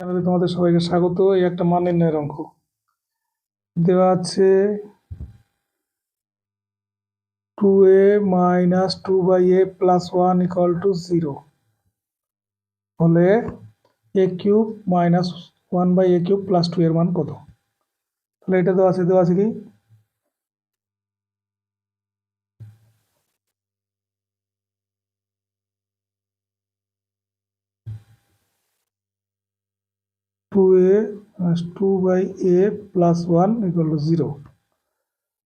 চ্যানেলে তোমাদের সবাইকে স্বাগত। এই একটা মান নির্ণয়ের অঙ্ক। দেওয়া আছে two a minus two by a plus one equal to zero হলে a cube minus one by a cube plus two এর মান কত? তাহলে এটা দেওয়া আছে দেওয়া আছে কি? Two a two by a plus one equal to zero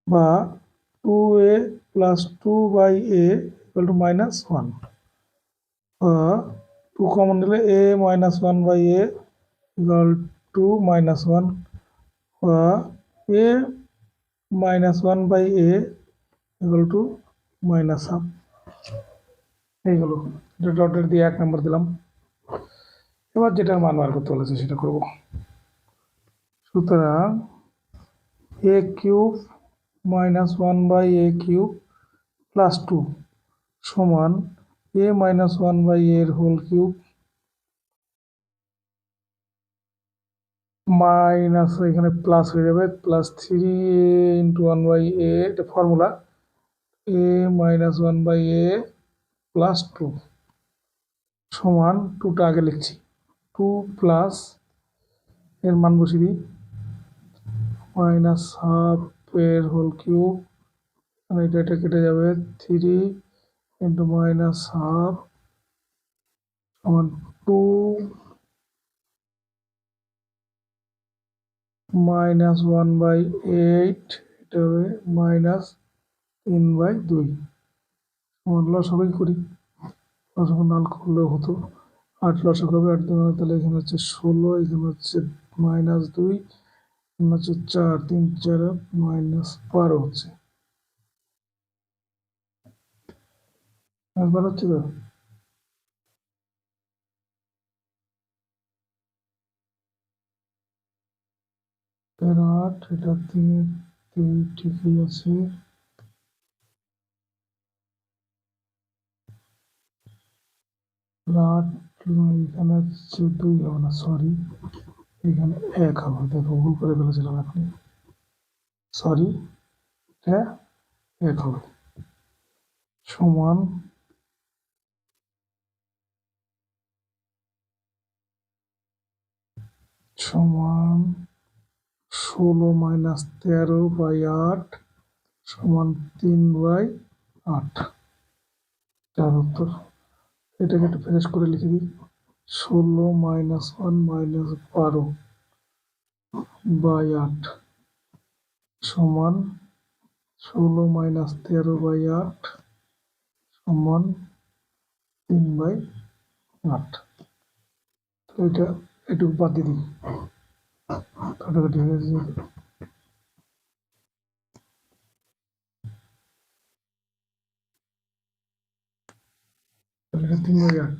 বা two a plus two by a equal to minus one বা টু কমন নিলে a minus one by a equal to minus one বা a minus one by a equal to minus half এইগুলো এটা ডটের দিয়ে এক নম্বর দিলাম। এবার যেটার মান বার করতে বলেছে সেটা করব। সুতরাং a cube minus one by a cube plus two সমান এ মাইনাস ওয়ান বাই এর হোল কিউব মাইনাস এখানে প্লাস হয়ে যাবে plus three a into one by a এটা formula a minus one by a plus two সমান টুটা আগে লিখছি। টু প্লাস এর মান বসিয়ে দিই। মাইনাস হাফ এর হোল কিউব। এটা এটা কেটে যাবে থ্রি ইন্টু মাইনাস হাফ সমান two minus one by eight. এটা হবে মাইনাস তিন বাই দুই। সমান লসাগুই করি। লসাগু নাল করলেও হতো। আট লসাগু হবে আট দুই তাহলে এখানে হচ্ছে ষোলো, এখানে হচ্ছে মাইনাস দুই, এখানে হচ্ছে চার, তিন, চার, মাইনাস বারো হচ্ছে। বারো হচ্ছে তো তেরো আট, এটা তিন দুই ঠিকই আছে। আট এখানে হচ্ছে দুই হবে না সরি এখানে এক হবে। দেখো, ভুল করে ফেলেছিলাম আপনি সরি হ্যাঁ এক হবে। সমান সমান ষোলো মাইনাস তেরো বাই আট সমান তিন বাই আট। তার উত্তর? এটাকে একটু ফ্রেশ করে লিখে দিই। ষোলো মাইনাস ওয়ান মাইনাস বারো বাই আট সমান ষোলো মাইনাস তেরো বাই আট সমান তিন বাই আট। তো এটা একটু বাদ দিয়ে দিই। কাটাকাটি হয়ে বাই আট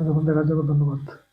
এতক্ষণ দেখার জন্য ধন্যবাদ।